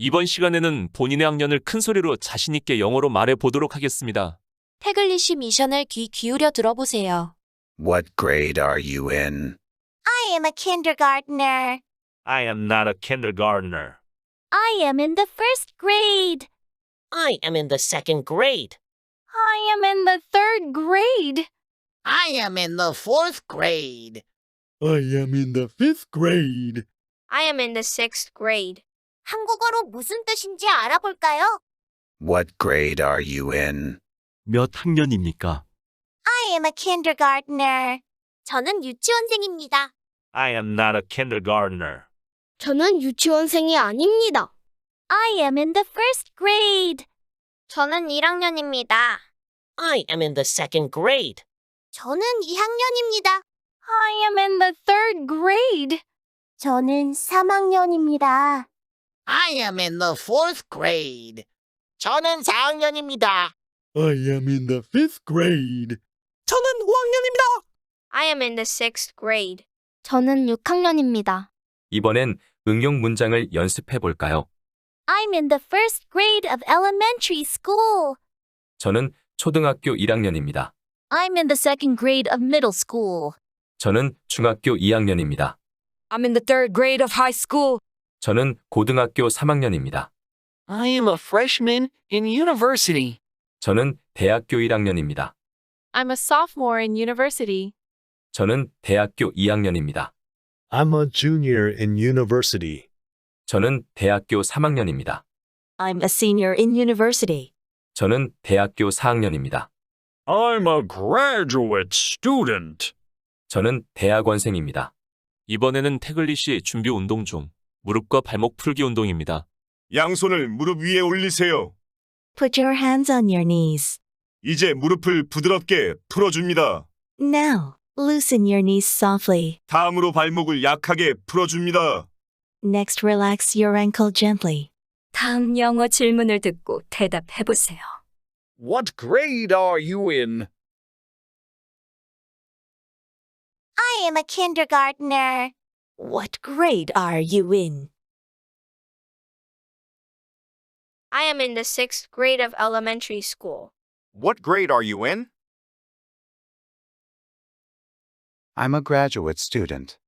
이번 시간에는 본인의 학년을 큰 소리로 자신있게 영어로 말해 보도록 하겠습니다. 태글리쉬 미션을 귀 기울여 들어보세요. What grade are you in? I am a kindergartner. I am not a kindergartner. I am in the first grade. I am in the second grade. I am in the third grade. I am in the fourth grade. I am in the fifth grade. I am in the sixth grade. 한국어로 무슨 뜻인지 알아볼까요? What grade are you in? 몇 학년입니까? I am a kindergartner. 저는 유치원생입니다. I am not a kindergartner. 저는 유치원생이 아닙니다. I am in the first grade. 저는 1학년입니다. I am in the second grade. 저는 2학년입니다. I am in the third grade. 저는 3학년입니다. I am in the fourth grade. 저는 4학년입니다. I am in the fifth grade. 저는 5학년입니다. I am in the sixth grade. 저는 6학년입니다. 이번엔 응용 문장을 연습해 볼까요? I'm in the first grade of elementary school. 저는 초등학교 1학년입니다. I'm in the second grade of middle school. 저는 중학교 2학년입니다. I'm in the third grade of high school. 저는 고등학교 3학년입니다. I am a freshman in university. 저는 대학교 1학년입니다. I'm a sophomore in university. 저는 대학교 2학년입니다. I'm a junior in university. 저는 대학교 3학년입니다. I'm a senior in university. 저는 대학교 4학년입니다. I'm a graduate student. 저는 대학원생입니다. 이번에는 태글리시 준비 운동 중 무릎과 발목 풀기 운동입니다. 양손을 무릎 위에 올리세요. Put your hands on your knees. 이제 무릎을 부드럽게 풀어줍니다. Now, loosen your knees softly. 다음으로 발목을 약하게 풀어줍니다. Next, relax your ankle gently. 다음 영어 질문을 듣고 대답해 보세요. What grade are you in? I am a kindergartner. What grade are you in? I am in the sixth grade of elementary school. What grade are you in? I'm a graduate student.